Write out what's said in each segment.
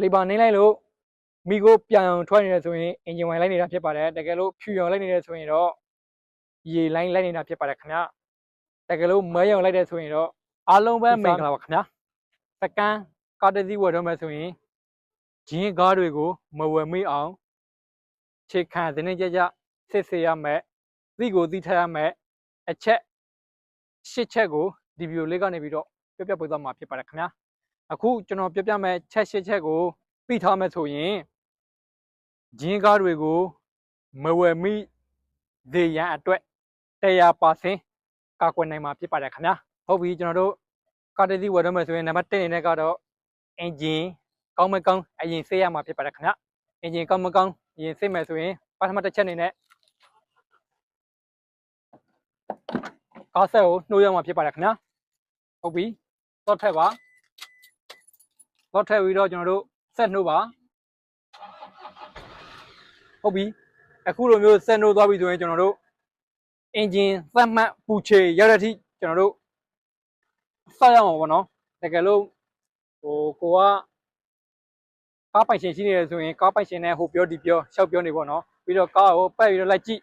လေဘာနေလိုက်လို့မိကိုပြန်အောင်ထွက်နေတယ်ဆိုရင်အင်ဂျင်ဝိုင်လိုက်နေတာဖြစ်ပါတယ်တကယ်လို့ဖြူရောင်လိုက်နေတယ်ဆိုရင်တော့ရေလိုင်းလိုက်နေတာဖြစ်ပါတယ်ခင်ဗျတကယ်လို့မဲရောင်လိုက်တယ်ဆိုရင်တော့အားလုံးပဲမင်္ဂလာပါခင်ဗျစကန်ကာတစီဝယ်တော့မယ်ဆိုရင်ဂျင်းကားတွေကိုမဝယ်မိအောင်ခြေခံစနစ်ကြကြစစ်ဆေးရမယ်သိကိုသိထားရမယ်အချက်ရှစ်ချက်ကိုဒီဗီဒီယိုလေးကနေပြီးတော့ပြပြပေးသွားမှာဖြစ်ပါတယ်ခင်ဗျာ အခုကျွန်တော်ပြပြမယ်ချက်ရှစ်ချက်ကိုသိထားမယ်ဆိုရင်ဂျင်းကားတွေကိုမဝယ်မိသေးရန်အတွက်100%ကာကွယ်နိုင်မှာဖြစ်ပါတယ်ခင်ဗျာဟုတ်ပြီကျွန်တော်တို့ကာတစီဝယ်တော့မယ်ဆိုရင်နံပါတ်1အနေနဲ့ကတော့ engine ကောင်းမကောင်းအရင်ဆေးရမှာဖြစ်ပါတယ်ခင်ဗျ engine ကောင်းမကောင်းအရင်ဆေးမယ်ဆိုရင်ပထမတစ်ချက်အနေနဲ့ကားဆက်ကိုနှိုးရမှာဖြစ်ပါတယ်ခင်ဗျဟုတ်ပြီတော့ထက်ပါ တော့ထက်ပြီးတော့ကျွန်တော်တို့ဆက်နှိုးပါဟုတ်ပြီအခုလိုမျိုးဆက်နှိုးသွားပြီဆိုရင်ကျွန်တော်တို့ engine သတ်မှတ်ပူချေရတဲ့အထိကျွန်တော်တို့ဆက်ရအောင်ပေါ့နော်တကယ်လို့ဟိုကိုကကားပိုင်ရှင်ရှိနေတယ်ဆိုရင်ကားပိုင်ရှင်နဲ့ဟိုပြောဒီပြောရှောက်ပြောနေပေါ့နော်ပြီးတော့ကားကိုပတ်ပြီးတော့လိုက်ကြည့်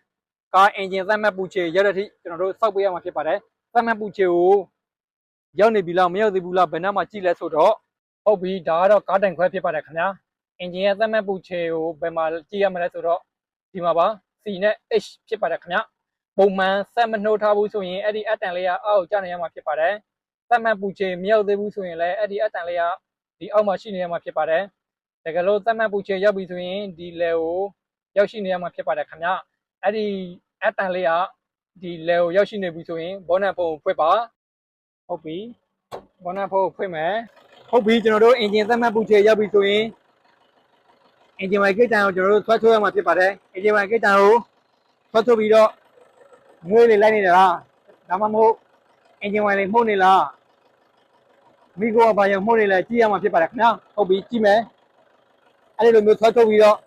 ကား engine သတ်မှတ်ပူချေရတဲ့အထိကျွန်တော်တို့စောက်ပေးရမှာဖြစ်ပါတယ်သတ်မှတ်ပူချေကိုရောက်နေပြီလားမရောက်သေးဘူးလားဘယ်နှမှာကြည့်လဲဆိုတော့ ဟုတ်ပြီဒါကတော့ကားတိုင်ခွဲဖြစ်ပါတယ်ခင်ဗျာ engine ရဲ့သတ်မှတ်ပူချေကိုဘယ်မှာကြည့်ရမလဲဆိုတော့ဒီမှာပါ C နဲ့ H ဖြစ်ပါတယ်ခင်ဗျာပုံမှန်ဆက်မနှိုးထားဘူးဆိုရင်အဲ့ဒီအတန်လေးကအောက်ကျနေရမှာဖြစ်ပါတယ်။သက်မှတ်ပူချေမရောက်သေးဘူးဆိုရင်လည်းအဲ့ဒီအတန်လေးကဒီအောက်မှာရှိနေရမှာဖြစ်ပါတယ်။တကယ်လို့သက်မှတ်ပူချေရောက်ပြီဆိုရင်ဒီ level ကိုရောက်ရှိနေရမှာဖြစ်ပါတယ်ခင်ဗျ။အဲ့ဒီအတန်လေးကဒီ level ကိုရောက်ရှိနေပြီဆိုရင် bonnet ဖုန်းကိုဖွင့်ပါ။ဟုတ်ပြီ။ bonnet ဖုန်းကိုဖွင့်မယ်။ ဟုတ်ပြီကျွန်တော်တို့ engine သက်မှတ်ပူချေရောက်ပြီဆိုရင် engine ဝိုင်ကိတ်တန်ကိုကျွန်တော်တို့ဆွဲထုတ်ရမှာဖြစ်ပါတယ်။ engine ဝိုင်ကိတ်တန်ကိုဆွဲထုတ်ပြီးတော့ငွေလေးလိုက်နေလားဒါမှမဟုတ်အင်ဂျင်ဝိုင်လေးမှုတ်နေလားမိကိုကဘာကြောင့်မှုတ်နေလဲကြည့်ရမှာဖြစ်ပါတယ်ခင်ဗျာဟုတ်ပြီကြည့်မယ်အဲ့ဒီလိုမျိုးဆွဲထုတ်ပြီးတော့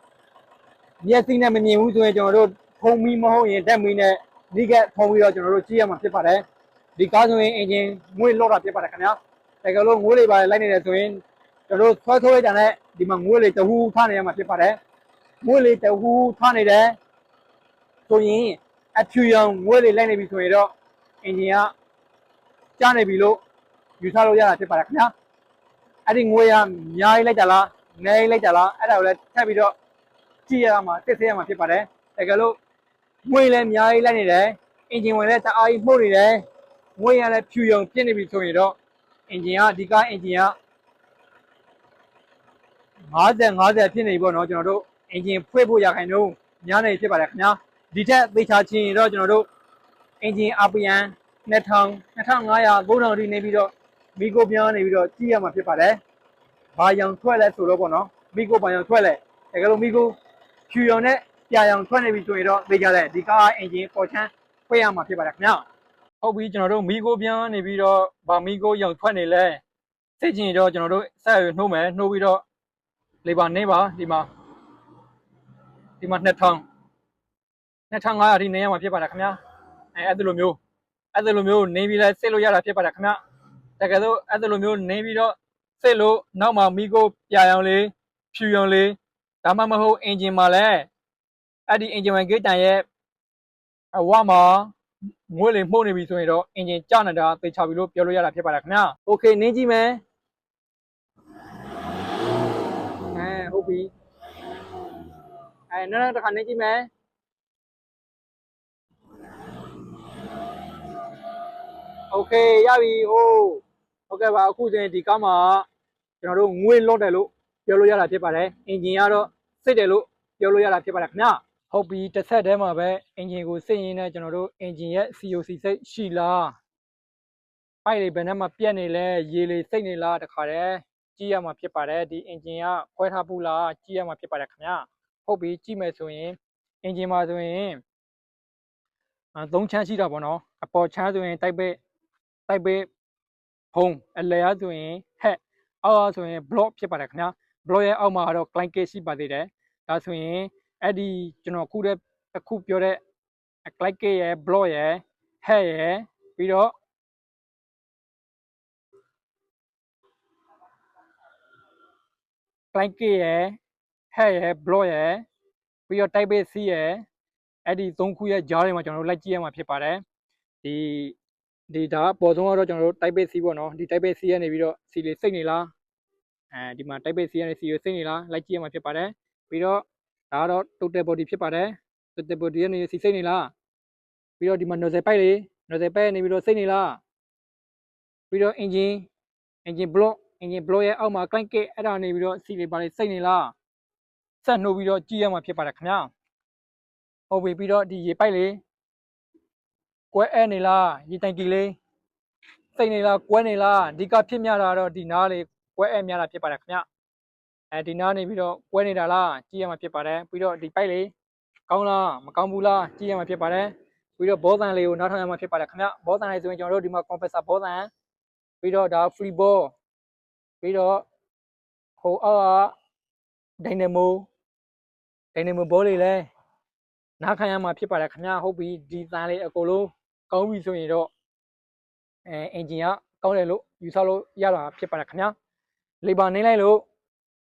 မျက်စိနဲ့မမြင်ဘူးဆိုရင်ကျွန်တော်တို့ဖုံးမီမဟုတ်ရင်ဓာတ်မီနဲ့နိကဖုံးပြီးတော့ကျွန်တော်တို့ကြည့်ရမှာဖြစ်ပါတယ်ဒီကားဆိုရင်အင်ဂျင်ငွေလော့တာဖြစ်ပါတယ်ခင်ဗျာ တကယ်လို့ငွေလေးပါလိုက်နေတယ်ဆိုရင်ကျွန်တော်တို့ဆွဲထုတ်လိုက်တာနဲ့ဒီမှာငွေလေးတဟူးထားနေရမှာဖြစ်ပါတယ်ငွေလေးတဟူးထားနေတယ်ဆိုရင်အဖြူရောင်ငွေလေးလိုက်နေပြီဆိုရင်တော့အင်ဂျင်ကကြားနေပြီလို့ယူဆလို့ရတာဖြစ်ပါတယ်ခင်ဗျာအဲ့ဒီငွေကအများကြီးလိုက်တာလားနည်းကြီးလိုက်တာလားအဲ့ဒါကိုလည်းထပ်ပြီးတော့ကြည့်ရမှာတစ်ဆေးရမှာဖြစ်ပါတယ်တကယ်လို့ငွေလည်းအများကြီးလိုက်နေတယ်အင်ဂျင်ဝင်လည်းတအားကြီးမှုတ်နေတယ်ငွေရလည်းဖြူရောင်ပြစ်နေပြီဆိုရင်တော့ အင်ဂျင်ကဒီကားအင်ဂျင်က50 50ဖြစ်နေပြီပေါ့နော်ကျွန်တော်တို့အင်ဂျင်ဖွင့်ဖို့ရခိုင်တော့များနေဖြစ်ပါတယ်ခင်ဗျာဒီထက်သေချာချင်းရင်တော့ကျွန်တော်တို့ engine RPM 2000 2500 3000တိနေပြီးတော့မီကိုပြောင်းနေပြီးတော့ကြည့်ရမှာဖြစ်ပါတယ်။ဘာရောင်ထွက်လဲဆိုတော့ပေါ့နော်။မီကိုဘာရောင်ထွက်လဲ။တကယ်လို့မီကိုဖြူရောင်နဲ့ပြာရောင်ထွက်နေပြီဆိုရင်တော့သိကြတယ်ဒီကား engine ပေါ်ချမ်းဖွင့်ရမှာဖြစ်ပါတယ်ခင်ဗျာ။ ဟုတ်ပြီကျွန်တော်တို့မီကိုပြောင်းနေပြီးတော့ဘာမီကိုရောင်ထွက်နေလဲ။သိချင်တော့ကျွန်တော်တို့ဆက်ရနှိုးမယ်နှိုးပြီးတော့လေပါနေပါဒီမှာဒီမှာ2000 2500အထိနေရမှာဖြစ်ပါတယ်ခင်ဗျာအဲအဲ့ဒါလိုမျိုးအဲ့ဒါလိုမျိုးနေပြီးလဲစစ်လို့ရတာဖြစ်ပါတယ်ခင်ဗျာတကယ်လို့အဲ့ဒါလိုမျိုးနေပြီးတော့စစ်လို့နောက်မှမိကိုပြရောင်လေးဖြူရောင်လေးဒါမှမဟုတ်အင်ဂျင်မှာလဲအဲ့ဒီအင်ဂျင်ဝင်ဂိတ်တန်ရဲ့အဝမှာ ငွေလေးမှုတ်နေပြီဆိုရင်တော့အင်ဂျင်ကျနေတာသေချာပြီလို့ပြောလို့ရတာဖြစ်ပါတယ်ခင်ဗျာโอเคနင်းကြည့်မယ်အဲဟုတ်ပြီအဲနောက်နောက်တစ်ခါနင်းကြည့်မယ် โอเคရပြီဟိုးဟုတ်ကဲ့ပါအခုဆိုရင်ဒီကားမှာကျွန်တော်တို့ငွေလွတ်တယ်လို့ပြောလို့ရတာဖြစ်ပါတယ်အင်ဂျင်ကတော့စစ်တယ်လို့ပြောလို့ရတာဖြစ်ပါတယ်ခင်ဗျ ဟုတ်ပြီတစ်ဆက်တည်းမှာပဲအင်ဂျင်ကိုစစ်ရင်းနဲ့ကျွန်တော်တို့အင်ဂျင်ရဲ့ COC စိတ်ရှိလားပိုက်လေးဘယ်နဲ့မှပြက်နေလဲရေလေးစိတ်နေလားတခါတည်းကြည့်ရမှာဖြစ်ပါတယ်ဒီအင်ဂျင်ကခွဲထားဘူးလားကြည့်ရမှာဖြစ်ပါတယ်ခင်ဗျဟုတ်ပြီကြည့်မယ်ဆိုရင်အင်ဂျင်မှာဆိုရင်အဲသုံးချမ်းရှိတာပေါ့နော်အပေါ်ချမ်းဆိုရင်တိုက်ပဲတိုက်ပေးဖုံးအလဲရဆိုရင်ဟက်အောက်ရဆိုရင် block ဖြစ်ပါတယ်ခင်ဗျာ block ရဲ့အောက်မှာကတော့ client case ရှိပါသေးတယ်ဒါဆိုရင် အဲ့ဒီကျွန်တော်ခုတဲ့အခုပြောတဲ့ client case ရဲ့ block ရဲ့ head ရဲ့ပြီးတော့ client kit ရယ် head ရယ် block ရယ်ပြီးတော့ type base C ရယ်အဲ့ဒီသုံးခုရဲ့ကြားတွေမှာကျွန်တော်တို့လိုက်ကြည့်ရမှာဖြစ်ပါတယ်ဒီဒီဒါအပေါ်ဆုံးကတော့ကျွန်တော်တို့ type base C ပေါ့နော်ဒီ type base C ကနေပြီးတော့ C လေးစိတ်နေလားအဲဒီမှာ type base C ကနေ C ကိုစိတ်နေလားလိုက်ကြည့်ရမှာဖြစ်ပါတယ်ပြီးတော့ ဒါကတော့ total body ဖြစ်ပါတယ် total body ကနေ C စိတ်နေလားပြီးတော့ဒီမှာ nozzle pipe လေး nozzle pipe ကနေပြီးတော့စိတ်နေလားပြီးတော့ engine engine block engine block ရဲ့အောက်မှာ crank kit အဲ့ဒါနေပြီးတော့ C လေးပါလေးစိတ်နေလားဆက်နှုတ်ပြီးတော့ကြည့်ရမှာဖြစ်ပါတယ်ခင်ဗျာဟုတ်ပြီပြီးတော့ဒီရေပိုက်လေးကွဲအဲနေလားရေတိုင်ကီလေးစိတ်နေလားကွဲနေလားဒီကဖြစ်များတာတော့ဒီနားလေးကွဲအဲများတာဖြစ်ပါတယ်ခင်ဗျာ အဲဒီနားနေပြီးတော့ကွဲနေတာလားကြည့်ရမှာဖြစ်ပါတယ်ပြီးတော့ဒီပိုက်လေးကောင်းလားမကောင်းဘူးလားကြည့်ရမှာဖြစ်ပါတယ်ပြီးတော့ဘောတန်လေးကိုနားထောင်ရမှာဖြစ်ပါတယ်ခင်ဗျာဘောတန်လေးဆိုရင်ကျွန်တော်တို့ဒီမှာ compressor ဘောတန်ပြီးတော့ဒါ free ball ပြီးတော့ဟိုအောက်ကဒိုင်နမိုဒိုင်နမိုဘောလေးလဲနားခံရမှာဖြစ်ပါတယ်ခင်ဗျာဟုတ်ပြီဒီတန်လေးအကုန်လုံးကောင်းပြီဆိုရင်တော့အဲအင်ဂျင်ကကောင်းတယ်လို့ယူဆလို့ရတာဖြစ်ပါတယ်ခင်ဗျာလေဘာနေလိုက်လို့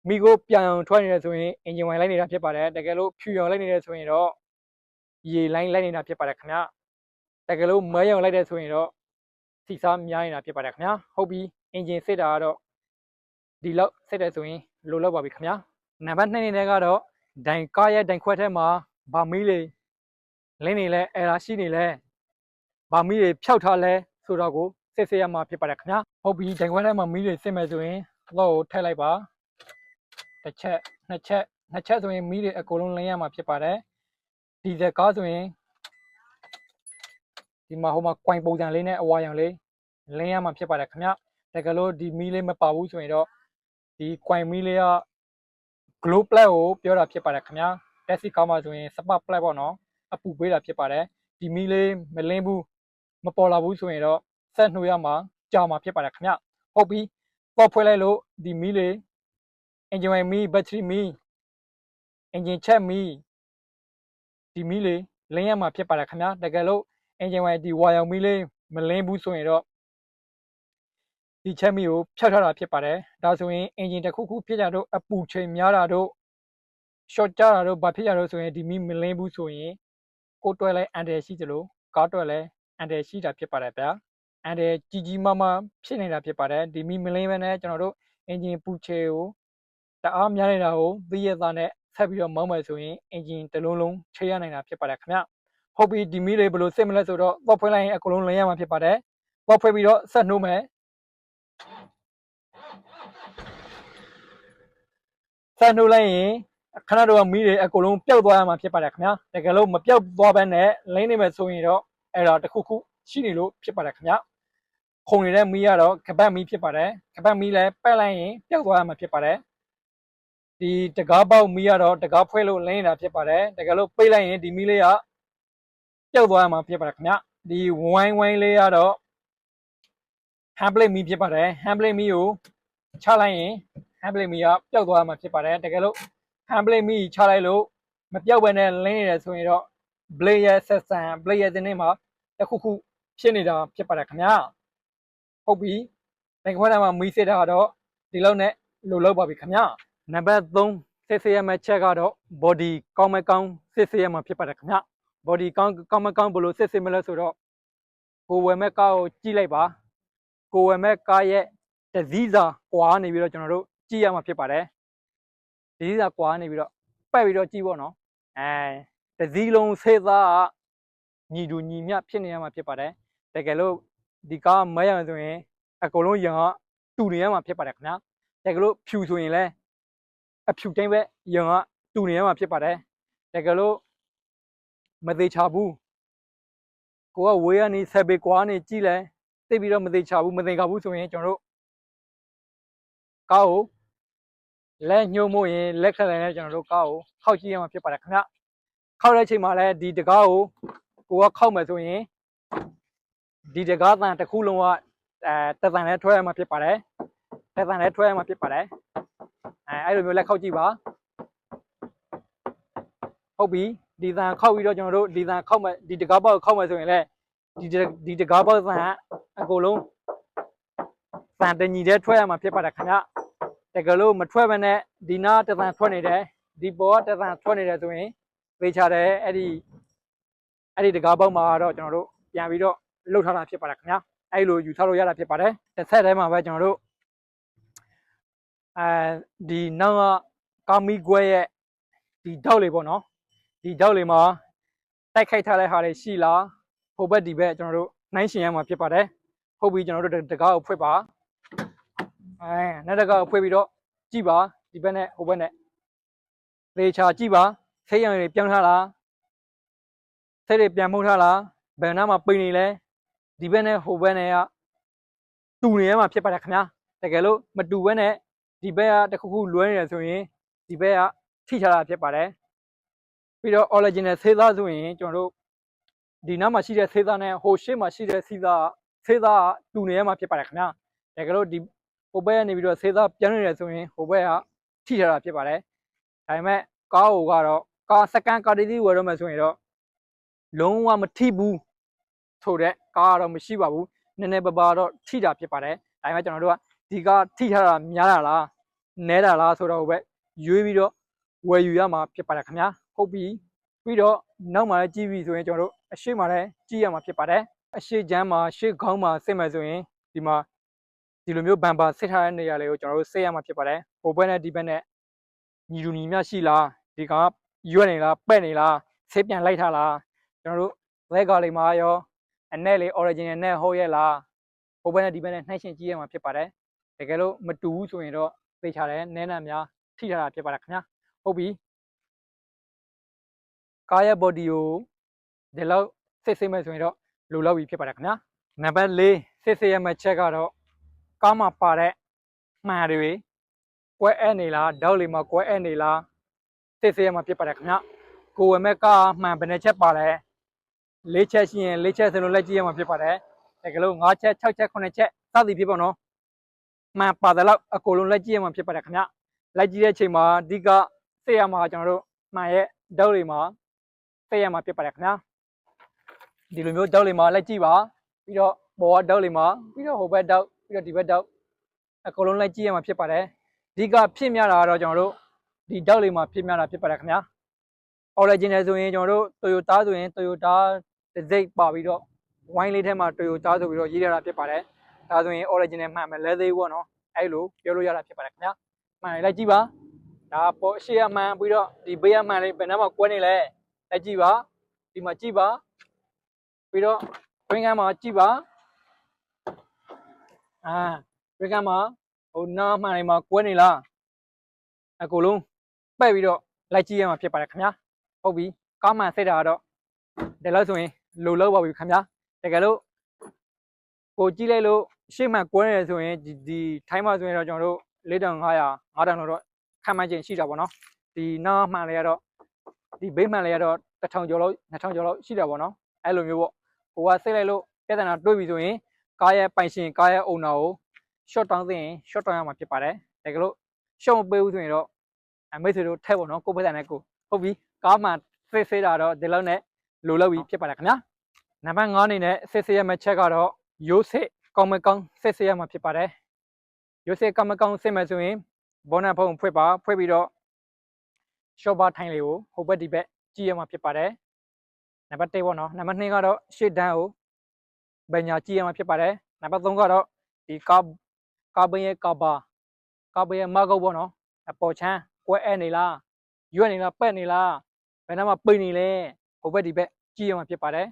မိကိုပြန်အောင်ထွက်နေတယ်ဆိုရင်အင်ဂျင်ဝိုင်လိုက်နေတာဖြစ်ပါတယ်တကယ်လို့ဖြူရောင်လိုက်နေတယ်ဆိုရင်တော့ရေလိုင်းလိုက်နေတာဖြစ်ပါတယ်ခင်ဗျာတကယ်လို့မဲရောင်လိုက်တယ်ဆိုရင်တော့စီစားများနေတာဖြစ်ပါတယ်ခင်ဗျာဟုတ်ပြီအင်ဂျင်စစ်တာကတော့ဒီလောက်ဆက်တယ်ဆိုရင်လိုလောက်ပါပြီခင်ဗျာနံပါတ်2အနေနဲ့ကတော့ဒိုင်ကားရဲ့ဒိုင်ခွက်ထဲမှာဗာမီးလေးလင်းနေလဲအဲရာရှိနေလဲဗာမီးလေးဖြောက်ထားလဲဆိုတော့ကိုစစ်စစ်ရမှာဖြစ်ပါတယ်ခင်ဗျာဟုတ်ပြီဒိုင်ခွက်ထဲမှာမီးလေးစစ်မယ်ဆိုရင်တော့ကိုထည့်လိုက်ပါ တစ်ချက်နှစ်ချက်နှစ်ချက်ဆိုရင်မီးလေးအကုန်လုံးလင်းရမှာဖြစ်ပါတယ်ဒီဇယ်ကားဆိုရင်ဒီမှာဟိုမှာကွိုင်ပုံစံလေးနဲ့အဝါရောင်လေးလင်းရမှာဖြစ်ပါတယ်ခင်ဗျာတကယ်လို့ဒီမီးလေးမပါဘူးဆိုရင်တော့ဒီ coin မီလေးက glow plat ကိုပြောတာဖြစ်ပါတယ်ခင်ဗျာတက်စီကောင်းပါဆိုရင် spark plat ပေါ့နော်အပူပေးတာဖြစ်ပါတယ်ဒီမီလေးမလင်းဘူးမပေါ်လာဘူးဆိုရင်တော့ဆက်နှိုးရမှာကြာမှာဖြစ်ပါတယ်ခင်ဗျဟုတ်ပြီပေါ့ဖွဲလိုက်လို့ဒီမီလေး engine မီ battery မီ engine check မီဒီမီလေးလင်းရမှာဖြစ်ပါတယ်ခင်ဗျာတကယ်လို့ engine ဒီဝါရောင်မီလေးမလင်းဘူးဆိုရင်တော့ဒီချက်မီကိုဖြတ်ထားတာဖြစ်ပါတယ်ဒါဆိုရင်အင်ဂျင်တစ်ခုခုဖြစ်ကြတော့အပူချိန်များတာတို့ short ကြတာတို့ဘာဖြစ်ကြတော့ဆိုရင်ဒီမီမလင်းဘူးဆိုရင်ကိုတွဲလဲအန်တယ်ရှိသလိုကားတွဲလဲအန်တယ်ရှိတာဖြစ်ပါတယ်ဗျာအန်တယ်ကြီးကြီးမားမားဖြစ်နေတာဖြစ်ပါတယ်ဒီမီမလင်းပဲနဲ့ကျွန်တော်တို့အင်ဂျင်ပူချေကို တအားများနေတာကိုသိရသားနဲ့ဆက်ပြီးတော့မောင်းမယ်ဆိုရင်အင်ဂျင်တစ်လုံးလုံးချိန်ရနိုင်တာဖြစ်ပါတယ်ခင်ဗျဟုတ်ပြီဒီမီလေးဘယ်လိုစစ်မလဲဆိုတော့တော့ဖွင့်လိုက်ရင်အကုန်လုံးလင်းရမှာဖြစ်ပါတယ်တော့ဖွင့်ပြီးတော့ဆက်နှိုးမယ်ဆန်နှုတ်လိုက်ရင်ခဏတော့မီးတွေအကုန်လုံးပျောက်သွားရမှာဖြစ်ပါတယ်ခင်ဗျာတကယ်လို့မပျောက်သွားဘဲနဲ့လိမ့်နေမယ်ဆိုရင်တော့အဲ့ဒါတစ်ခုခုရှိနေလို့ဖြစ်ပါတယ်ခင်ဗျာခုံနေတဲ့မီးကတော့ကပတ်မီးဖြစ်ပါတယ်ကပတ်မီးလည်းပက်လိုက်ရင်ပျောက်သွားရမှာဖြစ်ပါတယ် ဒီတကားပေါက်မီးကတော့တကားဖွဲလို့လိမ့်နေတာဖြစ်ပါတယ်တကယ်လို့ပိတ်လိုက်ရင်ဒီမီးလေးကပျောက်သွားရမှာဖြစ်ပါတယ်ခင်ဗျာဒီဝိုင်းဝိုင်းလေးကတော့ hand plate မီးဖြစ်ပါတယ် hand plate မီးကိုချလိုက်ရင် hand blade မီကပျောက်သွားမှာဖြစ်ပါတယ်တကယ်လို့ hand blade မီချလိုက်လို့မပျောက်ဘဲနဲ့လင်းနေတယ်ဆိုရင်တော့ blade ရဲ့ system blade ရဲ့ဒီနေ့မှာတစ်ခုခုဖြစ်နေတာဖြစ်ပါတယ်ခင်ဗျာဟုတ်ပြီဘင်္ဂခွဲတိုင်းမှာမီစစ်တာကတော့ဒီလောက်နဲ့လိုလောက်ပါပြီခင်ဗျာ နံပါတ်3စစ်စစ်ရမယ့်ချက်ကတော့ body ကောင်းမကောင်းစစ်စစ်ရမှာဖြစ်ပါတယ်ခင်ဗျာ body ကောင်းကောင်းမကောင်းဘယ်လိုစစ်စစ်မလဲဆိုတော့ကိုယ်ဝယ်မဲ့ကားကိုကြည့်လိုက်ပါကိုယ်ဝယ်မဲ့ကားရဲ့တစည်းစာကွာနေပြီးတော့ကျွန်တော်တို့ကြည့်ရမှာဖြစ်ပါတယ်ဒီစည်းစာကွာနေပြီးတော့ပတ်ပြီးတော့ကြည့်ပေါ့နော်အဲတစည်းလုံးဆေးသားကညီတူညီမျှဖြစ်နေရမှာဖြစ်ပါတယ်တကယ်လို့ဒီကားမဲရမယ်ဆိုရင်အကုန်လုံးရံကတူနေရမှာဖြစ်ပါတယ်ခင်ဗျာတကယ်လို့ဖြူဆိုရင်လည်း အဖြူတိုင်းပဲရံကတူနေရမှာဖြစ်ပါတယ်တကယ်လို့မသေးချဘူးကိုကဝေးကနေဆက်ပေကွာနေကြည့်လဲသိပြီးတော့မသေးချဘူးမသိကြဘူးဆိုရင်ကျွန်တော်တို့ကားကိုလက်ညှိုးမို့ရင်လက်ခက်လိုက်နဲ့ကျွန်တော်တို့ကားကိုခောက်ကြည့်ရမှာဖြစ်ပါတယ်ခင်ဗျခောက်တဲ့အချိန်မှာလည်းဒီတကားကိုကိုကခောက်မယ်ဆိုရင်ဒီတကားတန်တစ်ခုလုံးကအဲတက်တန်လည်းထွက်ရမှာဖြစ်ပါတယ်တက်တန်လည်းထွက်ရမှာဖြစ်ပါတယ် အဲအဲ့လိုမျိုးလက်ခောက်ကြည့်ပါဟုတ်ပြီဒီတန်ခောက်ပြီးတော့ကျွန်တော်တို့ဒီတန်ခောက်မယ်ဒီတကားပေါက်ခောက်မယ်ဆိုရင်လည်းဒီဒီတကားပေါက်တန်ကအကုန်လုံးတန်တညီတဲ့ထွက်ရမှာဖြစ်ပါတယ်ခင်ဗျတကယ်လို့မထွက်ဘဲနဲ့ဒီနာတစ်သံထွက်နေတယ်ဒီပေါ်ကတစ်သံထွက်နေတယ်ဆိုရင်သေချာတယ်အဲ့ဒီအဲ့ဒီတကားပေါက်မှာတော့ကျွန်တော်တို့ပြန်ပြီးတော့လှုပ်ထားတာဖြစ်ပါတယ်ခင်ဗျာအဲ့လိုယူထားလို့ရတာဖြစ်ပါတယ်တစ်ဆက်တည်းမှာပဲကျွန်တော်တို့ အဲဒီနောက်ကကာမီကွဲရဲ့ဒီတောက်လေးပေါ့နော်ဒီတောက်လေးမှာတိုက်ခိုက်ထားတဲ့ဟာတွေရှိလားဟိုဘက်ဒီဘက်ကျွန်တော်တို့နှိုင်းရှင်ရမှာဖြစ်ပါတယ်ဟုတ်ပြီကျွန်တော်တို့တကားကိုဖွင့်ပါအဲနောက်တကားကိုဖွင့်ပြီးတော့ကြည့်ပါဒီဘက်နဲ့ဟိုဘက်နဲ့လေချာကြည့်ပါဆေးရုံတွေပြောင်းထားလားဆေးတွေပြန်မှုတ်ထားလားဘယ်နားမှာပိန်နေလဲဒီဘက်နဲ့ဟိုဘက်နဲ့ကတူနေရမှာဖြစ်ပါတယ်ခင်ဗျာတကယ်လို့မတူဘဲနဲ့ ဒီဘက်ကတစ်ခုခုလွဲနေတယ်ဆိုရင်ဒီဘက်ကထိထားတာဖြစ်ပါတယ်ပြီးတော့ original ဆေးသားဆိုရင်ကျွန်တော်တို့ဒီနားမှာရှိတဲ့ဆေးသားနဲ့ဟိုရှေ့မှာရှိတဲ့ဆေးသားဆေးသားကတူနေရမှာဖြစ်ပါတယ်ခင်ဗျာတကယ်လို့ဒီဟိုဘက်ကနေပြီးတော့ဆေးသားပြန်နေတယ်ဆိုရင်ဟိုဘက်ကထိထားတာဖြစ်ပါတယ်ဒါပေမဲ့ကားဟိုကတော့ကားစကန်ကားတီးဝယ်တော့မယ်ဆိုရင်တော့လုံးဝမထိဘူးဆိုတဲ့ကားကတော့မရှိပါဘူးနည်းနည်းပါးပါးတော့ထိတာဖြစ်ပါတယ်ဒါပေမဲ့ကျွန်တော်တို့က ဒီကားထိထားတာများတာလားနဲတာလားဆိုတော့ပဲရွေးပြီးတော့ဝယ်ယူရမှာဖြစ်ပါတယ်ခင်ဗျာဟုတ်ပြီပြီးတော့နောက်မှလည်းကြည့်ပြီဆိုရင်ကျွန်တော်တို့အရှိမှလည်းကြည့်ရမှာဖြစ်ပါတယ်အရှိချမ်းမှာရှေ့ခေါင်းမှာစစ်မယ်ဆိုရင်ဒီမှာဒီလိုမျိုးဘန်ပါစစ်ထားတဲ့နေရာလေးကိုကျွန်တော်တို့စစ်ရမှာဖြစ်ပါတယ်ဟိုဘက်နဲ့ဒီဘက်နဲ့ညီလူညီမျှရှိလားဒီကောင်ကရွက်နေလားပဲ့နေလားဆေးပြန်လိုက်ထားလားကျွန်တော်တို့လက်ကားလေးမှာရောအနဲ့လေး original နဲ့ဟုတ်ရဲ့လားဟိုဘက်နဲ့ဒီဘက်နဲ့နှိုင်းရှင်ကြည့်ရမှာဖြစ်ပါတယ် တကယ်လို့မတူဘူးဆိုရင်တော့သိချတယ်နည်းနည်းများထိထားတာဖြစ်ပါတယ်ခင်ဗျာဟုတ်ပြီကားရဲ့ body ကိုဒီလောက်စစ်စစ်မဲ့ဆိုရင်တော့လိုလောက်ပြီဖြစ်ပါတယ်ခင်ဗျာနံပါတ်၄စစ်စစ်ရမယ့်ချက်ကတော့ကားမှာပါတဲ့မှန်တွေကွဲအဲ့နေလားဒေါက်လီမှာကွဲအဲ့နေလားစစ်စစ်ရမှာဖြစ်ပါတယ်ခင်ဗျာကိုဝယ်မဲ့ကားမှန်ဘယ်နှချက်ပါလဲ၄ချက်ရှိရင်၄ချက်ဆိုလို့လက်ကြည့်ရမှာဖြစ်ပါတယ်တကယ်လို့၅ချက်၆ချက်9ချက်စသည်ဖြစ်ပါတော့ မှန်ပါတယ်လို့အကုန်လုံးလက်ကြည့်ရမှာဖြစ်ပါတယ်ခင်ဗျလက်ကြည့်တဲ့အချိန်မှာအဓိကစစ်ရမှာကျွန်တော်တို့မှန်ရဲ့ဒေါက်လီမှာစစ်ရမှာဖြစ်ပါတယ်ခင်ဗျာဒီလိုမျိုးဒေါက်လီမှာလက်ကြည့်ပါပြီးတော့ဘောကဒေါက်လီမှာပြီးတော့ဟိုဘက်ဒေါက်ပြီးတော့ဒီဘက်ဒေါက်အကုန်လုံးလက်ကြည့်ရမှာဖြစ်ပါတယ်အဓိကဖြစ်များတာကတော့ကျွန်တော်တို့ဒီဒေါက်လီမှာဖြစ်များတာဖြစ်ပါတယ်ခင်ဗျာ original ဆိုရင်ကျွန်တော်တို့ Toyota ဆိုရင် Toyota တစ်စိတ်ပါပြီးတော့ wine လေးထဲမှာ Toyota ဆိုပြီးတော့ရေးရတာဖြစ်ပါတယ် ဒါဆိုရင် original မှန်မယ်လဲသေးဘူးပေါ့နော်အဲ့လိုပြောလို့ရတာဖြစ်ပါတယ်ခင်ဗျာမှန်လိုက်ကြည့်ပါဒါပေါ်ရှေ့ရမှန်ပြီးတော့ဒီဘေးရမှန်လေးဘယ်နှမှာကွဲနေလဲလက်ကြည့်ပါဒီမှာကြည့်ပါပြီးတော့ green ကမ်းမှာကြည့်ပါအာ green ကမ်းမှာဟိုနားမှန်လေးမှာကွဲနေလားအကုန်လုံးပဲ့ပြီးတော့လိုက်ကြည့်ရမှာဖြစ်ပါတယ်ခင်ဗျာဟုတ်ပြီကားမှန်စိတ်တာကတော့ဒီလောက်ဆိုရင်လိုလောက်ပါပြီခင်ဗျာတကယ်လို့ ကိုကြည့်လိုက်လို့ရှေ့မှန်ကွဲနေတယ်ဆိုရင်ဒီဒီထိုင်းမှာဆိုရင်တော့ကျွန်တော်တို့4500 5000လောက်တော့ခံမှန်းခြင်းရှိတာပေါ့နော်ဒီနားမှန်လေးကတော့ဒီဘေးမှန်လေးကတော့1000ကျော်လောက်2000ကျော်လောက်ရှိတာပေါ့နော်အဲ့လိုမျိုးပေါ့ဟိုကစိတ်လိုက်လို့ပြဿနာတွေ့ပြီဆိုရင်ကားရဲ့ပိုင်ရှင်ကားရဲ့အုံနာကို short down သိရင် short down ရမှာဖြစ်ပါတယ်တကယ်လို့ short မပေးဘူးဆိုရင်တော့အမိတ်ဆွေတို့ထက်ပေါ့နော်ကိုယ့်ဘက်နဲ့ကိုဟုတ်ပြီကားမှဖေးဖေးတာတော့ဒီလောက်နဲ့လိုလောက်ပြီဖြစ်ပါတယ်ခင်ဗျာနံပါတ်5အနေနဲ့စစ်စစ်ရမယ့်ချက်ကတော့ ရိုးစစ်ကောင်းမကောင်းစစ်စစ်ရမှာဖြစ်ပါတယ်ရိုးစစ်ကောင်းမကောင်းစစ်မယ်ဆိုရင်ဘောနတ်ဖုံဖွင့်ပါဖွင့်ပြီးတော့ short bar ထိုင်လေးကိုဟိုဘက်ဒီဘက်ကြည့်ရမှာဖြစ်ပါတယ်နံပါတ်1ပေါ့နော်နံပါတ်2ကတော့ရှေ့တန်းကိုဘယ်ညာကြည့်ရမှာဖြစ်ပါတယ်နံပါတ်3ကတော့ဒီကာကာဘင်းရဲ့ကာဘာကာဘင်းရဲ့မကုတ်ပေါ့နော်အပေါ်ချမ်းကွဲအဲ့နေလားရွက်နေလားပက်နေလားဘယ်နှမှာပိတ်နေလဲဟိုဘက်ဒီဘက်ကြည့်ရမှာဖြစ်ပါတယ်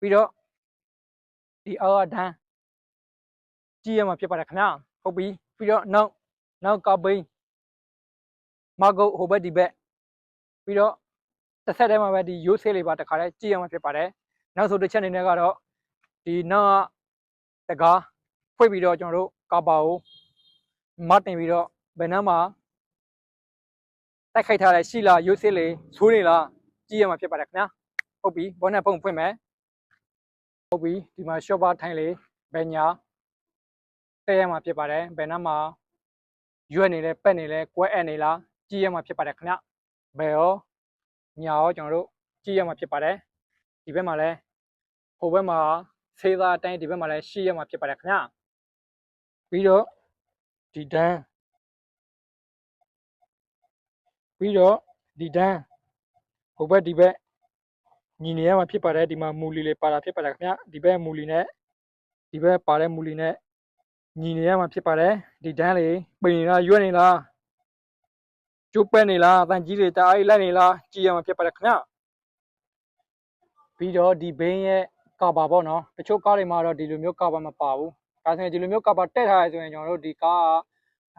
ပြီးတော့ ဒီအောက်ဒန်းကြည့်ရမှာဖြစ်ပါတယ်ခင်ဗျာဟုတ်ပြီပြီးတော့နောက်နောက်ကဘိန်းမကုတ်ဟိုဘက်ဒီဘက်ပြီးတော့တစ်ဆက်တည်းမှာပဲဒီရိုးဆေးလေးပါတခါတည်းကြည့်ရမှာဖြစ်ပါတယ်နောက်ဆိုတစ်ချက်အနေနဲ့ကတော့ဒီနောက်ကတကားဖွင့်ပြီးတော့ကျွန်တော်တို့ကာပါကိုမတ်တင်ပြီးတော့ဘယ်နှမ်းမှာတိုက်ခိုက်ထားတဲ့ရှိလားရိုးဆေးလေးဆိုးနေလားကြည့်ရမှာဖြစ်ပါတယ်ခင်ဗျာဟုတ်ပြီဘောနဲ့ဖုန်းဖွင့်မယ် ဟုတ်ပြီဒီမှာ shop bar ထိုင်လေးဘယ်ညာတဲရမှာဖြစ်ပါတယ်ဘယ်နှမ်းမှာရွက်နေလဲပက်နေလဲကွဲအပ်နေလားကြည့်ရမှာဖြစ်ပါတယ်ခင်ဗျဘယ်ရောညာရောကျွန်တော်တို့ကြည့်ရမှာဖြစ်ပါတယ်ဒီဘက်မှာလဲဟိုဘက်မှာဆေးသားအတိုင်းဒီဘက်မှာလဲရှိရမှာဖြစ်ပါတယ်ခင်ဗျပြီးတော့ဒီတန်းပြီးတော့ဒီတန်းဟိုဘက်ဒီဘက် ညီနေရမှာဖြစ်ပါတယ်ဒီမှာမူလီလေးပါတာဖြစ်ပါတယ်ခင်ဗျဒီဘက်မူလီနဲ့ဒီဘက်ပါတဲ့မူလီနဲ့ညီနေရမှာဖြစ်ပါတယ်ဒီတန်းလေးပိန်နေလားရွက်နေလားကျုပ်ပဲ့နေလားအတန်ကြီးတွေတအားကြီးလိုက်နေလားကြည့်ရမှာဖြစ်ပါတယ်ခင်ဗျပြီးတော့ဒီဘင်းရဲ့ကာဘာပေါ့နော်တချို့ကားတွေမှာတော့ဒီလိုမျိုးကာဘာမပါဘူးဒါဆိုရင်ဒီလိုမျိုးကာဘာတက်ထားရဆိုရင်ကျွန်တော်တို့ဒီကားက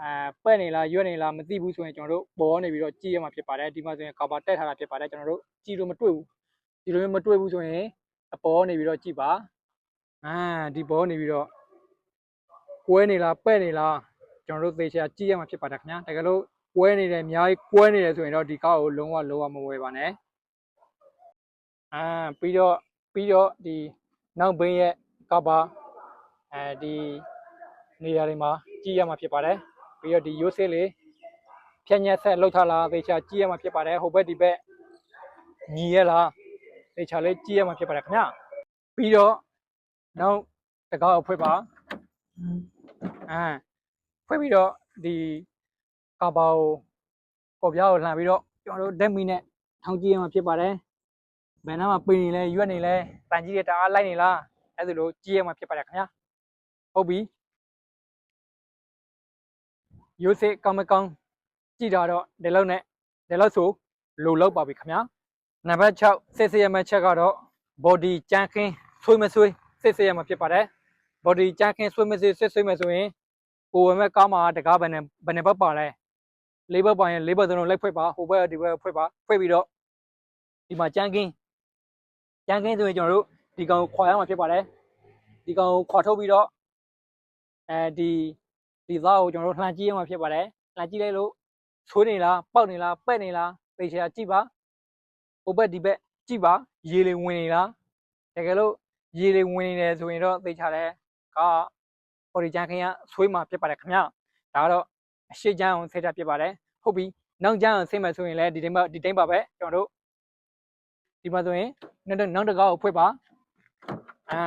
အဲပဲ့နေလားရွက်နေလားမသိဘူးဆိုရင်ကျွန်တော်တို့ပေါ်နေပြီးတော့ကြည့်ရမှာဖြစ်ပါတယ်ဒီမှာဆိုရင်ကာဘာတက်ထားတာဖြစ်ပါတယ်ကျွန်တော်တို့ကြည့်လို့မတွေ့ဘူး ဒီလိုမျိုးမတွေ့ဘူးဆိုရင်အပေါ်နေပြီးတော့ကြည့်ပါအာဒီပေါ်နေပြီးတော့ကွဲနေလားပဲ့နေလားကျွန်တော်တို့သေချာကြည့်ရမှာဖြစ်ပါတယ်ခင်ဗျာတကယ်လို့ကွဲနေတယ်အများကြီးကွဲနေတယ်ဆိုရင်တော့ဒီကားကိုလုံးဝလုံးဝမဝယ်ပါနဲ့အာပြီးတော့ပြီးတော့ဒီနောက်ဘင်းရဲ့ကာဘာအဲဒီနေရာတွေမှာကြည့်ရမှာဖြစ်ပါတယ်ပြီးတော့ဒီရိုးဆေးလေးဖြက်ညက်ဆက်လှုပ်ထားလားသေချာကြည့်ရမှာဖြစ်ပါတယ်ဟိုဘက်ဒီဘက်ညီရလား သေချာလေးကြည့်ရမှာဖြစ်ပါတယ်ခင်ဗျပြီးတော့နောက်တကောက်အဖွင့်ပါအာဖွင့်ပြီးတော့ဒီကာဘာကိုပေါ်ပြားကိုလှန်ပြီးတော့ကျွန်တော်တို့ဓက်မီနဲ့ထောင်ကြည့်ရမှာဖြစ်ပါတယ်ဘယ်နားမှာပိန်နေလဲရွက်နေလဲတန်ကြီးတွေတအားလိုက်နေလားအဲ့ဒါလိုကြည့်ရမှာဖြစ်ပါတယ်ခင်ဗျဟုတ်ပြီရိုးစစ်ကောင်းမကောင်းကြည့်တာတော့ဒီလောက်နဲ့ဒီလောက်ဆိုလိုလောက်ပါပြီခင်ဗျာ နံပါတ်6စစ်စစ်ရမယ့်ချက်ကတော့ body ကြမ်းခင်းဆွေးမဆွေးစစ်စစ်ရမှာဖြစ်ပါတယ် body ကြမ်းခင်းဆွေးမဆွေးစစ်ဆွေးမယ်ဆိုရင်ကိုယ်ဝယ်မဲ့ကားမှာတကားဘယ်နဲ့ဘယ်နဲ့ဘက်ပါလဲလေးဘက်ပါရင်လေးဘက်သလုံးလိုက်ဖွက်ပါဟိုဘက်ဒီဘက်ဖွက်ပါဖွက်ပြီးတော့ဒီမှာကြမ်းခင်းကြမ်းခင်းဆိုရင်ကျွန်တော်တို့ဒီကောင်ကိုခွာရမှာဖြစ်ပါတယ်ဒီကောင်ကိုခွာထုတ်ပြီးတော့အဲဒီဒီသားကိုကျွန်တော်တို့လှန်ကြည့်ရမှာဖြစ်ပါတယ်လှန်ကြည့်လိုက်လို့ဆွေးနေလားပောက်နေလားပဲ့နေလားသိချာကြည့်ပါ ဟိုဘက်ဒီဘက်ကြည့်ပါရေလေဝင်နေလားတကယ်လို့ရေလေဝင်နေတယ်ဆိုရင်တော့သိချာတယ်ကဟိုဒီကြမ်းခင်းကဆွေးမှာဖြစ်ပါတယ်ခင်ဗျဒါကတော့အရှိချမ်းအောင်စိတ်ဓာတ်ဖြစ်ပါတယ်ဟုတ်ပြီနောက်ကျမ်းအောင်စိတ်မှဆိုရင်လည်းဒီတိုင်းပါဒီတိုင်းပါပဲကျွန်တော်တို့ဒီမှာဆိုရင်နောက်တစ်နောက်တစ်ကောက်ကိုဖွင့်ပါအာ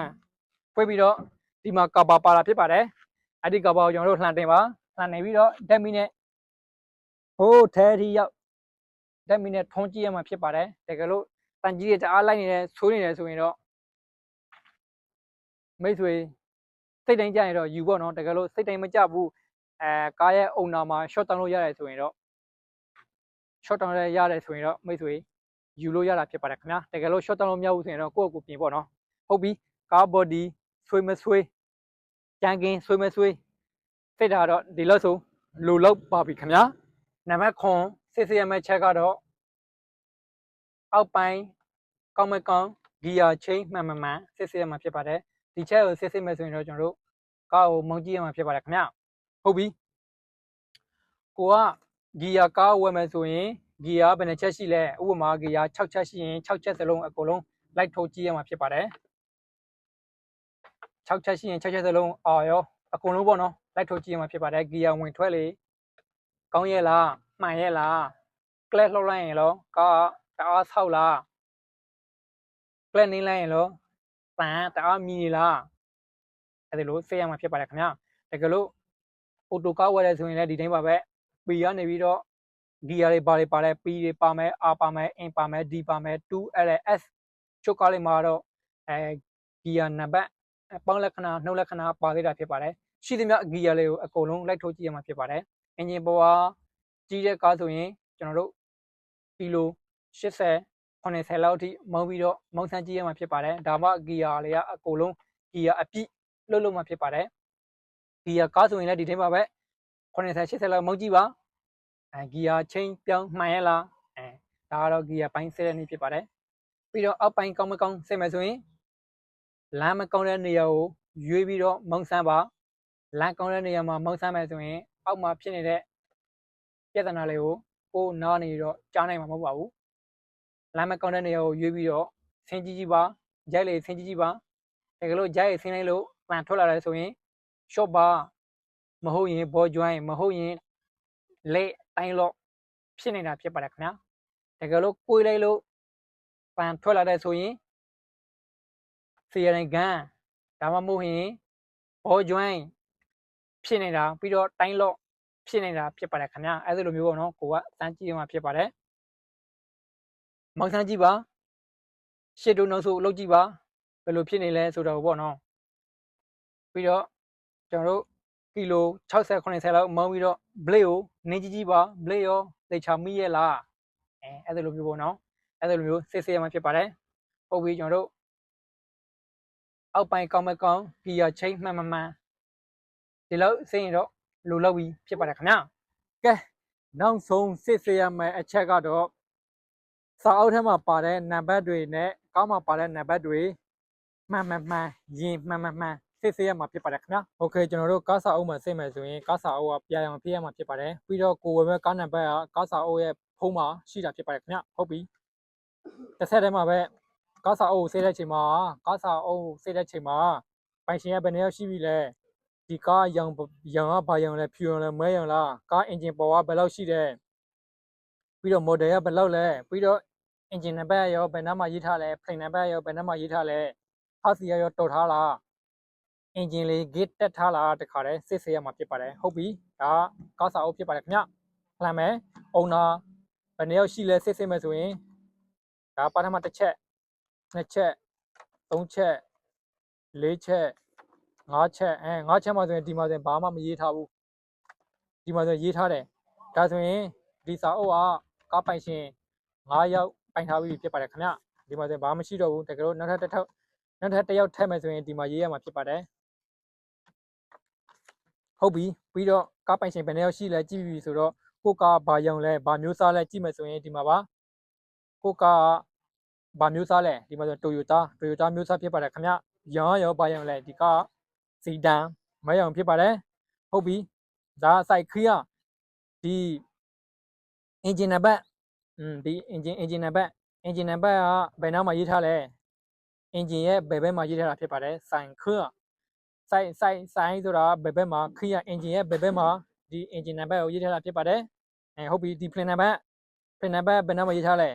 ဖွင့်ပြီးတော့ဒီမှာကာပါပါလာဖြစ်ပါတယ်အဲ့ဒီကဘာကိုကျွန်တော်တို့လှန်တင်ပါလှန်နေပြီးတော့ဓာတ်မီနဲ့ဟိုးထဲထီရောက် ဓာတ်မီနဲ့ထုံးကြည့်ရမှာဖြစ်ပါတယ်တကယ်လို့တန်ကြီးတွေတအားလိုက်နေတယ်ဆိုးနေတယ်ဆိုရင်တော့မိတ်ဆွေစိတ်တိုင်းကြရင်တော့ယူပေါ့နော်တကယ်လို့စိတ်တိုင်းမကြဘူးအဲကားရဲ့အုံနာမှာ short down လို့ရတယ်ဆိုရင်တော့ short down ရရတယ်ဆိုရင်တော့မိတ်ဆွေယူလို့ရတာဖြစ်ပါတယ်ခင်ဗျာတကယ်လို့ short down လို့မရဘူးဆိုရင်တော့ကိုယ့်အကိုပြင်ပေါ့နော်ဟုတ်ပြီကား body ဆွေးမဆွေးကြံကင်းဆွေးမဆွေးစိတ်ဓာတ်တော့ဒီလောက်ဆိုလိုလောက်ပါပြီခင်ဗျာနံပါတ်9 စစ်စစ်ရမယ့်ချက်ကတော့အောက်ပိုင်းကောင်းမကောင်းဂီယာချင်းမှန်မှန်မှန်စစ်စစ်ရမှာဖြစ်ပါတယ်ဒီချက်ကိုစစ်စစ်မယ်ဆိုရင်တော့ကျွန်တော်တို့ကားကိုမုံကြည့်ရမှာဖြစ်ပါတယ်ခင်ဗျာဟုတ်ပြီကိုကဂီယာကားဝယ်မယ်ဆိုရင်ဂီယာဘယ်နှချက်ရှိလဲဥပမာဂီယာ6ချက်ရှိရင်6ချက်စလုံးအကုန်လုံးလိုက်ထိုးကြည့်ရမှာဖြစ်ပါတယ်6ချက်ရှိရင်6ချက်စလုံးအာရောအကုန်လုံးပေါ့နော်လိုက်ထုတ်ကြည့်ရမှာဖြစ်ပါတယ်ဂီယာဝင်ထွက်လေကောင်းရဲ့လား မှန်ရဲ့လားကလက်လှုပ်လိုက်ရင်လောကားတအားဆောက်လားကလက်နေလိုက်ရင်လောပန်တအားမြည်နေလားအဲ့ဒါလို့စေးရမှာဖြစ်ပါတယ်ခင်ဗျာတကယ်လို့အော်တိုကားဝယ်တယ်ဆိုရင်လည်းဒီတိုင်းပါပဲပီကနေပြီးတော့ဂီယာတွေပါတွေပါလဲပီတွေပါမယ်အာပါမယ်အင်ပါမယ်ဒီပါမယ် 2LS ချုပ်ကားလေးမှာတော့အဲဂီယာနံပါတ်အပေါင်းလက္ခဏာနှုတ်လက္ခဏာပါသေးတာဖြစ်ပါတယ်ရှိသမျှဂီယာလေးကိုအကုန်လုံးလိုက်ထုတ်ကြည့်ရမှာဖြစ်ပါတယ်အင်ဂျင်ပေါ်က ကြီးတဲ့ကားဆိုရင်ကျွန်တော်တို့ကီလို80 90လောက်အထိမောင်းပြီးတော့မောင်းဆန်းကြည့်ရမှာဖြစ်ပါတယ်ဒါမှဂီယာလေးကအကုန်လုံးဂီယာအပြည့်လှုပ်လို့မှာဖြစ်ပါတယ်ဂီယာကားဆိုရင်လည်းဒီထင်းပါပဲ90 80လောက်မောင်းကြည့်ပါအဲဂီယာချင်းပြောင်းမှန်ရဲ့လားအဲဒါကတော့ဂီယာပိုင်းဆက်တဲ့နေ့ဖြစ်ပါတယ်ပြီးတော့အောက်ပိုင်းကောင်းမကောင်းဆက်မယ်ဆိုရင်လမ်းမကောင်းတဲ့နေရာကိုရွေးပြီးတော့မောင်းဆန်းပါလမ်းကောင်းတဲ့နေရာမှာမောင်းဆန်းမယ်ဆိုရင်အောက်မှာဖြစ်နေတဲ့ ပြဿနာလေးကိုကိုယ်နားနေတော့ကြားနိုင်မှာမဟုတ်ပါဘူးလမ်းမကောင်းတဲ့နေရာကိုရွေးပြီးတော့ဆင်းကြည့်ကြည့်ပါရိုက်လေဆင်းကြည့်ကြည့်ပါတကယ်လို့ရိုက်ရဆင်းလိုက်လို့ပန်ထွက်လာတယ်ဆိုရင် shop ပါမဟုတ်ရင် ball joint မဟုတ်ရင်လက်တိုင်းလော့ဖြစ်နေတာဖြစ်ပါတယ်ခင်ဗျာတကယ်လို့ကိုယ်လိုက်လို့ပန်ထွက်လာတယ်ဆိုရင်စီရင်ကန်ဒါမှမဟုတ်ရင်ဘောကျွမ်းဖြစ်နေတာပြီးတော့တိုင်းလော့ ဖြစ်နေတာဖြစ်ပါတယ်ခင်ဗျာအဲ့ဒီလိုမျိုးပေါ့နော်ကိုကစမ်းကြည့်ရမှာဖြစ်ပါတယ်မောင်စမ်းကြည့်ပါရှစ်တို့နောက်ဆိုလောက်ကြည့်ပါဘယ်လိုဖြစ်နေလဲဆိုတော့ပေါ့နော်ပြီးတော့ကျွန်တော်တို့ကီလို60 80လောက်မောင်းပြီးတော့ blade ကိုနင်းကြည့်ကြည့်ပါ blade ရောသေချာမိရဲ့လားအဲအဲ့ဒီလိုမျိုးပေါ့နော်အဲ့ဒီလိုမျိုးစစ်စစ်ရမှာဖြစ်ပါတယ်ပုတ်ပြီးကျွန်တော်တို့အောက်ပိုင်းကောင်းမကောင်းဂီယာချိန်မှန်မှန်မှန်ဒီလောက်စရင်တော့ လိုလောက်ပြီးဖြစ်ပါတယ်ခင်ဗျာ နောက်ဆုံးစစ်ဆေးရမယ့်အချက်ကတော့စာအုပ်ထဲမှာပါတဲ့နံပါတ်တွေနဲ့ကောင်းမှာပါတဲ့နံပါတ်တွေမှန်မှန်မှန်ရင်မှန်မှန်မှန်စစ်ဆေးရမှာဖြစ်ပါတယ်ခင်ဗျာโอเคကျွန်တော်တို့ကားစာအုပ်မှာစစ်မယ်ဆိုရင်ကားစာအုပ်ကပြရအောင်ပြရမှာဖြစ်ပါတယ်ပြီးတော့ကိုယ်ဝယ်မဲ့ကားနံပါတ်ကကားစာအုပ်ရဲ့ဖုန်းမှာရှိတာဖြစ်ပါတယ်ခင်ဗျာဟုတ်ပြီတစ်ဆက်တည်းမှာပဲကားစာအုပ်ကိုစစ်တဲ့ချိန်မှာကားစာအုပ်စစ်တဲ့ချိန်မှာပိုင်ရှင်ကဘယ်နှစ်ယောက်ရှိပြီလဲ ဒီကားရောင်ဘရောင်ကဘာရောင်လဲဖြူရောင်လဲမဲရောင်လားကားအင်ဂျင်ပေါ်ကဘယ်လောက်ရှိတယ်ပြီးတော့ model ကဘယ်လောက်လဲပြီးတော့ engine နံပါတ်ရောဘယ်နှမှာရေးထားလဲ plane နံပါတ်ရောဘယ်နှမှာရေးထားလဲဟောက်စီရောတော်ထားလား engine လေး gate တက်ထားလားတခါတည်းစစ်ဆေးရမှာဖြစ်ပါတယ်ဟုတ်ပြီဒါကားစာအုပ်ဖြစ်ပါတယ်ခင်ဗျလှမ်းမယ် owner ဘယ်နှစ်ယောက်ရှိလဲစစ်ဆေးမယ်ဆိုရင်ဒါပထမတစ်ချက်နှစ်ချက်သုံးချက်လေးချက် ငါးချက်အဲငါးချက်မှဆိုရင်ဒီမှာဆိုရင်ဘာမှမရေးထားဘူးဒီမှာဆိုရင်ရေးထားတယ်ဒါဆိုရင်ဒီစာအုပ်ကကားပိုင်ရှင်9ယောက်ပိုင်ထားပြီးဖြစ်ပါတယ်ခင်ဗျဒီမှာဆိုရင်ဘာမှမရှိတော့ဘူးတကယ်လို့နောက်ထပ်တစ်ထောက်နောက်ထပ်တစ်ယောက်ထည့်မယ်ဆိုရင်ဒီမှာရေးရမှာဖြစ်ပါတယ်ဟုတ်ပြီပြီးတော့ကားပိုင်ရှင်ဘယ်နှစ်ယောက်ရှိလဲကြည့်ပြီဆိုတော့ကိုကားဘာရောင်လဲဘာမျိုးစားလဲကြည့်မယ်ဆိုရင်ဒီမှာပါကိုကားဘာမျိုးစားလဲဒီမှာဆိုတိုယိုတာတိုယိုတာမျိုးစားဖြစ်ပါတယ်ခင်ဗျရောင်ရောဘာရောင်လဲဒီကား စီတန်မဲရောင်ဖြစ်ပါတယ်ဟုတ်ပြီဒါစိုက်ခရီးကဒီ engine နံပါတ်อืมဒီ engine engine နံပါတ် engine နံပါတ်ကဘယ်နောက်မှာရေးထားလဲ engine ရဲ့ဘယ်ဘက်မှာရေးထားတာဖြစ်ပါတယ်စိုင်ခရီးစိုင်စိုင်စိုင်ဆိုတာဘယ်ဘက်မှာခရီးက engine ရဲ့ဘယ်ဘက်မှာဒီ engine နံပါတ်ကိုရေးထားတာဖြစ်ပါတယ်အဲဟုတ်ပြီဒီ plane နံပါတ် plane နံပါတ်ဘယ်နောက်မှာရေးထားလဲ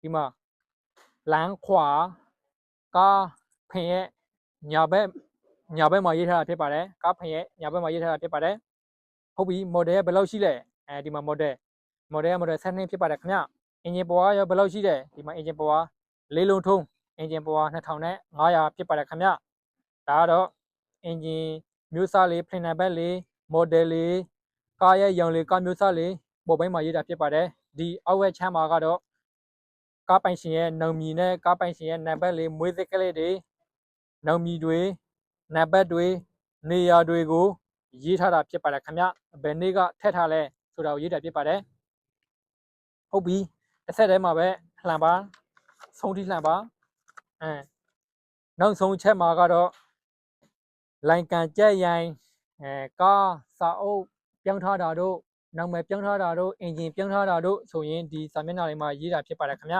ဒီမှာလမ်းခွာကားဖင်ရဲ့ညာဘက် ညာဘက်မှာရေးထားတာဖြစ်ပါတယ်ကားဖင်ရဲ့ညာဘက်မှာရေးထားတာဖြစ်ပါတယ်ဟုတ်ပြီ model ကဘယ်လောက်ရှိလဲအဲဒီမှာ model model က model 12ဖြစ်ပါတယ်ခင်ဗျ engine power ရောဘယ်လောက်ရှိလဲဒီမှာ engine power လေးလုံးထုံး engine power 2500ဖြစ်ပါတယ်ခင်ဗျဒါကတော့ engine မျိုးစားလေး plane number လေး model လေးကားရဲ့ရောင်လေးကားမျိုးစားလေးပေါ်ပိုင်းမှာရေးတာဖြစ်ပါတယ်ဒီအောက်ဝက်ချမ်းမှာကတော့ကားပိုင်ရှင်ရဲ့နံမီနဲ့ကားပိုင်ရှင်ရဲ့နံပါတ်လေးမွေးသက်ကလေးတွေနံမီတွေ နံပါတ်တွေနေရာတွေကိုရေးထားတာဖြစ်ပါတယ်ခင်ဗျဘယ်နေ့ကထည့်ထားလဲဆိုတာကိုရေးတာဖြစ်ပါတယ်ဟုတ်ပြီတစ်ဆက်တည်းမှာပဲလှန်ပါဆုံးထိလှန်ပါအဲနောက်ဆုံးချက်မှာကတော့လိုင်ကန်ကြက်ရိုင်အဲကားစာအုပ်ပြောင်းထားတာတို့နောက်မဲ့ပြောင်းထားတာတို့အင်ဂျင်ပြောင်းထားတာတို့ဆိုရင်ဒီစာမျက်နှာတွေမှာရေးတာဖြစ်ပါတယ်ခင်ဗျ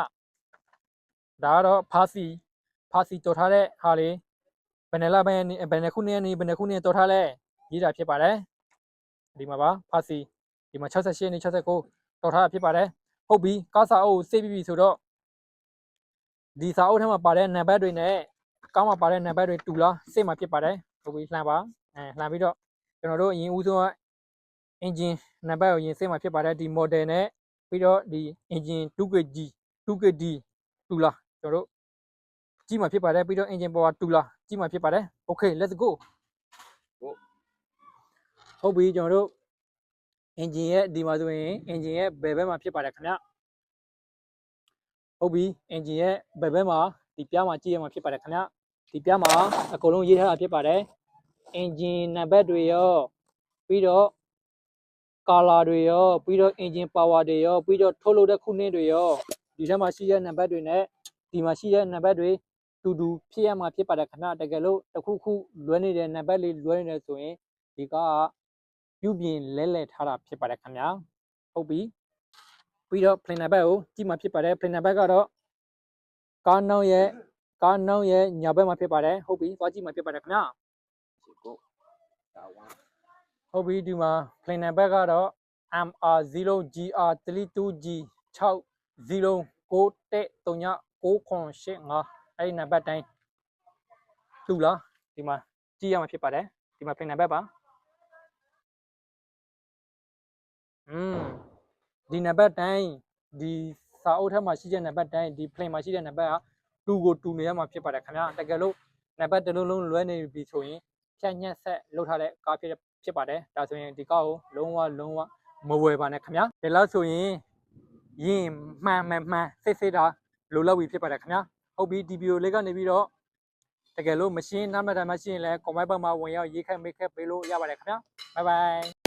ဒါကတော့ဖာစီဖာစီတော်ထားတဲ့ဟာလေး ဘယ်နယ်လာဘယ်ဘယ်နယ်ခုနှစ်နေဘယ်နယ်ခုနှစ်တော်ထားလဲရေးတာဖြစ်ပါတယ်ဒီမှာပါဖာစီဒီမှာ68နေ69တော်ထားတာဖြစ်ပါတယ်ဟုတ်ပြီကားစာအုပ်စိတ်ပြီးပြီဆိုတော့ဒီစာအုပ်ထဲမှာပါတဲ့နံပါတ်တွေနဲ့ကောင်းမှာပါတဲ့နံပါတ်တွေတူလားစိတ်မှာဖြစ်ပါတယ်ဟုတ်ပြီလှမ်းပါအဲလှမ်းပြီးတော့ကျွန်တော်တို့အရင်ဦးဆုံးက engine နံပါတ်ကိုရင်စိတ်မှာဖြစ်ပါတယ်ဒီ model နဲ့ပြီးတော့ဒီ engine 2kg 2kd တူလားကျွန်တော်တို့ကြည့်မှာဖြစ်ပါတယ်ပြီးတော့ engine power တူလား ကြည့်မှာဖြစ်ပါတယ် okay let's go ဟုတ်ပြီကျွန်တော်တို့ engine ရဲ့ဒီမှာဆိုရင် engine ရဲ့ဘယ်ဘက်မှာဖြစ်ပါတယ်ခင်ဗျဟုတ်ပြီ engine ရဲ့ဘယ်ဘက်မှာဒီပြားမှာကြည့်ရမှာဖြစ်ပါတယ်ခင်ဗျဒီပြားမှာအကုန်လုံးရေးထားတာဖြစ်ပါတယ် engine နံပါတ်တွေရောပြီးတော့ color တွေရောပြီးတော့ engine power တွေရောပြီးတော့ထုတ်လုပ်တဲ့ခုနှစ်တွေရောဒီထဲမှာရှိတဲ့နံပါတ်တွေနဲ့ဒီမှာရှိတဲ့နံပါတ်တွေ တူတူဖြစ်ရမှာဖြစ်ပါတယ်ခင်ဗျတကယ်လို့တစ်ခုခုလွဲနေတဲ့နံပါတ်လေးလွဲနေတယ်ဆိုရင်ဒီကပြုပြင်လဲလဲထားတာဖြစ်ပါတယ်ခင်ဗျာဟုတ်ပြီပြီးတော့ plane number ကိုကြည့်မှာဖြစ်ပါတယ် plane number ကတော့ကားနောက်ရဲ့ကားနောက်ရဲ့ညာဘက်မှာဖြစ်ပါတယ်ဟုတ်ပြီသွားကြည့်မှာဖြစ်ပါတယ်ခင်ဗျာဟုတ်ပြီဒီမှာ plane number ကတော့ MR0GR32G 60933985 အဲ့ဒီနံပါတ်တိုင်းတူလားဒီမှာကြည့်ရမှာဖြစ်ပါတယ်ဒီမှာ plane number ပါอืมဒီနံပါတ်တိုင်းဒီစာအုပ်ထဲမှာရှိတဲ့နံပါတ်တိုင်းဒီ plane မှာရှိတဲ့နံပါတ်ကတူကိုတူနေရမှာဖြစ်ပါတယ်ခင်ဗျာတကယ်လို့နံပါတ်တစ်လုံးလုံးလွဲနေပြီဆိုရင်ဖြတ်ညက်ဆက်လောက်ထားတဲ့ကားဖြစ်ဖြစ်ပါတယ်ဒါဆိုရင်ဒီကားကိုလုံးဝလုံးဝမဝယ်ပါနဲ့ခင်ဗျာဒီလောက်ဆိုရင်ရင်မှန်မှန်မှန်စိတ်စိတ်တာလိုလောက်ပြီဖြစ်ပါတယ်ခင်ဗျာ ဟုတ်ပြီဒီဗီဒီယိုလေးကနေပြီးတော့တကယ်လို့မရှင်းနားမတမ်းမရှိရင်လည်း comment box မှာဝင်ရောက်ရေးခက်မေးခက်ပေးလို့ရပါတယ်ခင်ဗျာဘိုင်ဘိုင်